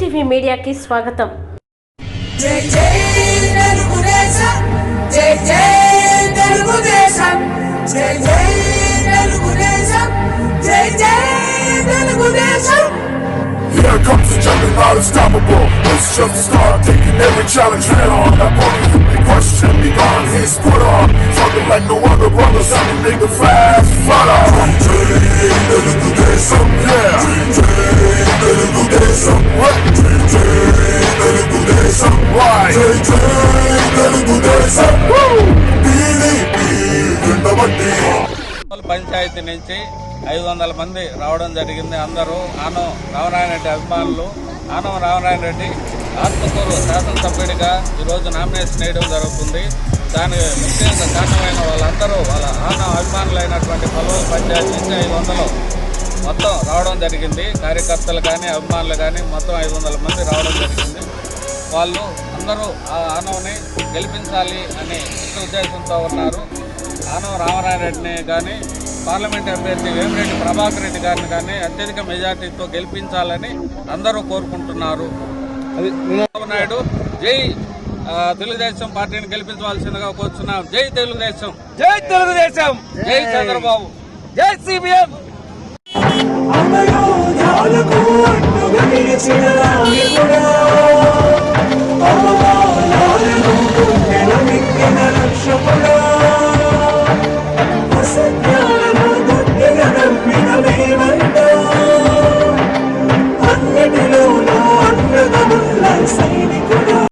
మీడియాకి స్వాగతం జై జై తెలుగుదేశం జై జై తెలుగుదేశం జై జై తెలుగుదేశం జై జై Telugu Desam Here comes the juggernaut, unstoppable. Let's just start taking every challenge head on. That body be question be gone, he's put on. Talking like no other brother, sounding nigga fast, flat out. Panchayat నుంచి ఐదు వందల మంది రావడం జరిగింది. అందరూ ఆనం రామనారాయణ రెడ్డి అభిమానులు. ఆనం రామనారాయణ రెడ్డి ఆత్మకూరు శాసనసభ్యుడిగా ఈరోజు నామినేషన్ వేయడం జరుగుతుంది. దానికి ముఖ్యంగా కారణమైన వాళ్ళందరూ వాళ్ళ ఆనం అభిమానులైనటువంటి పలువురు పంచాయతీ నుంచి ఐదు వందలు మొత్తం రావడం జరిగింది. కార్యకర్తలు కానీ అభిమానులు కానీ మొత్తం ఐదు వందల మంది రావడం జరిగింది. వాళ్ళు అందరూ ఆ ఆనవని గెలిపించాలి అనే ఉద్దేశంతో ఉన్నారు. ఆనవ రామనారాయణ రెడ్డిని కానీ పార్లమెంట్ అభ్యర్థి వేమిరెడ్డి ప్రభాకర్ రెడ్డి గారిని కానీ అత్యధిక మెజార్టీతో గెలిపించాలని అందరూ కోరుకుంటున్నారు. చంద్రబాబు నాయుడు జై తెలుగుదేశం పార్టీని గెలిపించవలసిందిగా కోరుచున్నాం. జై తెలుగుదేశం. జై తెలుగుదేశం. జై చంద్రబాబు. జై సిపిఎం. saving.